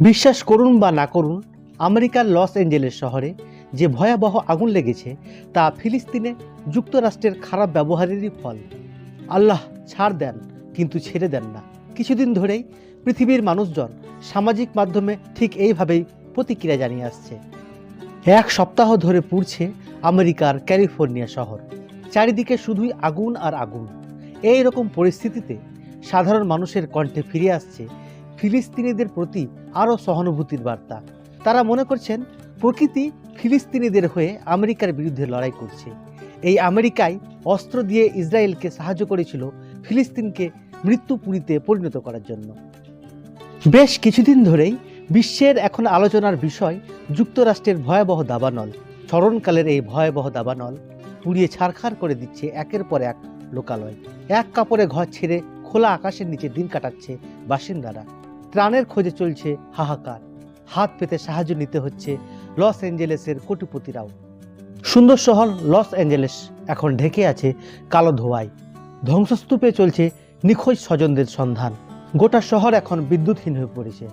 বিশ্বাস করুন বা না করুন, আমেরিকার লস অ্যাঞ্জেলেস শহরে যে ভয়াবহ আগুন লেগেছে তা ফিলিস্তিনে যুক্তরাষ্ট্রের খারাপ ব্যবহারেরই ফল। আল্লাহ ছাড় দেন, কিন্তু ছেড়ে দেন না। কিছুদিন ধরেই পৃথিবীর মানুষজন সামাজিক মাধ্যমে ঠিক এইভাবেই প্রতিক্রিয়া জানিয়ে আসছে। এক সপ্তাহ ধরে পুড়ছে আমেরিকার ক্যালিফোর্নিয়া শহর। চারিদিকে শুধুই আগুন আর আগুন। এই রকম পরিস্থিতিতে সাধারণ মানুষের কণ্ঠে ফিরে আসছে ফিলিস্তিনিদের প্রতি আরও সহানুভূতির বার্তা। তারা মনে করছেন, প্রকৃতি ফিলিস্তিনিদের হয়ে আমেরিকার বিরুদ্ধে লড়াই করছে। এই আমেরিকায় অস্ত্র দিয়ে ইসরায়েলকে সাহায্য করেছিল ফিলিস্তিনকে মৃত্যুপুরীতে পরিণত করার জন্য। বেশ কিছুদিন ধরেই বিশ্বের এখন আলোচনার বিষয় যুক্তরাষ্ট্রের ভয়াবহ দাবানল। স্মরণকালের এই ভয়াবহ দাবানল পুড়িয়ে ছারখার করে দিচ্ছে একের পর এক লোকালয়। এক কাপড়ে ঘর ছেড়ে খোলা আকাশের নিচে দিন কাটাচ্ছে বাসিন্দারা। ত্রাণের খোঁজে চলছে হাহাকার। হাত পেতে সাহায্য নিতে হচ্ছে লস অ্যাঞ্জেলেসের কোটিপতিরাও। সুন্দর শহর লস অ্যাঞ্জেলেস এখন ঢেকে আছে কালো ধোয়ায়। ধ্বংসস্তূপে চলছে নিখোঁজ স্বজনদের সন্ধান। গোটা শহর এখন বিদ্যুৎহীন হয়ে পড়েছে।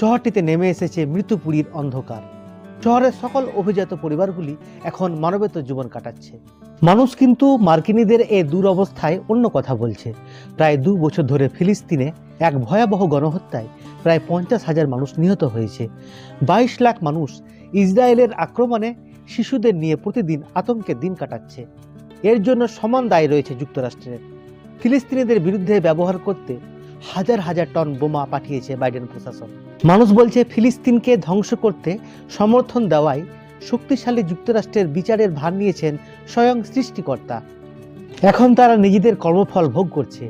শহরটিতে নেমে এসেছে মৃত্যুপুরীর অন্ধকার। শহরের সকল অভিজাত পরিবারগুলি এখন মানবেত জীবন কাটাচ্ছে। মানুষ কিন্তু মার্কিনীদের এই দুরবস্থায় অন্য কথা বলছে। প্রায় দু বছর ধরে ফিলিস্তিনে এক ভয়াবহ গণহত্যায় প্রায় পঞ্চাশ হাজার মানুষ নিহত হয়েছে। বাইশ লাখ মানুষ ইসরায়েলের আক্রমণে শিশুদের নিয়ে প্রতিদিন আতঙ্কে দিন কাটাচ্ছে। এর জন্য সমান দায় রয়েছে যুক্তরাষ্ট্রের। ফিলিস্তিনিদের বিরুদ্ধে ব্যবহার করতে হাজার হাজার টন বোমা পাঠিয়েছে বাইডেন প্রশাসন। মানুষ বলছে ফিলিস্তিনকে ধ্বংস করতে সমর্থন দেওয়ায় শক্তিশালী যুক্তরাষ্ট্রের বিচারের ভার নিয়েছেন স্বয়ং সৃষ্টিকর্তা। এখন তারা নিজেদের কর্মফল ভোগ করছে।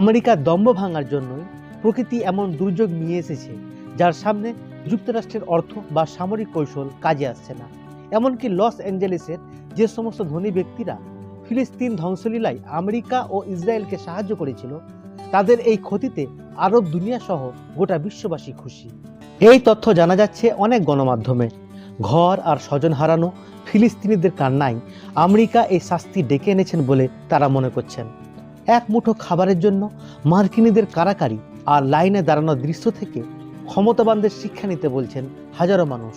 আমেরিকার দম্ভ ভাঙার জন্যই প্রকৃতি এমন দুর্যোগ নিয়ে এসেছে, যার সামনে যুক্তরাষ্ট্রের অর্থ বা সামরিক কৌশল কাজে আসছে না। এমনকি লস অ্যাঞ্জেলেসের যে সমস্ত ধনী ব্যক্তিরা ফিলিস্তিন ধ্বংসলীলায় আমেরিকা ও ইসরায়েলকে সাহায্য করেছিল তাদের এই ক্ষতিতে আরব দুনিয়া সহ গোটা বিশ্ববাসী খুশি। এই তথ্য জানা যাচ্ছে অনেক গণমাধ্যমে। ঘর আর স্বজন হারানো ফিলিস্তিনিদের কান্নায় আমেরিকা এই শাস্তি ডেকে এনেছেন বলে তারা মনে করছেন। এক মুঠো খাবারের জন্য মার্কিনীদের কারাকারি আর লাইনে দাঁড়ানোর দৃশ্য থেকে ক্ষমতাবানদের শিক্ষা নিতে বলছেন হাজারো মানুষ।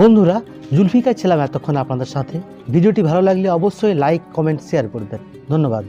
বন্ধুরা জুলফিকার ছিলাম এতক্ষণ আপনাদের সাথে। ভিডিওটি ভালো লাগলে অবশ্যই লাইক, কমেন্ট, শেয়ার করবেন। ধন্যবাদ।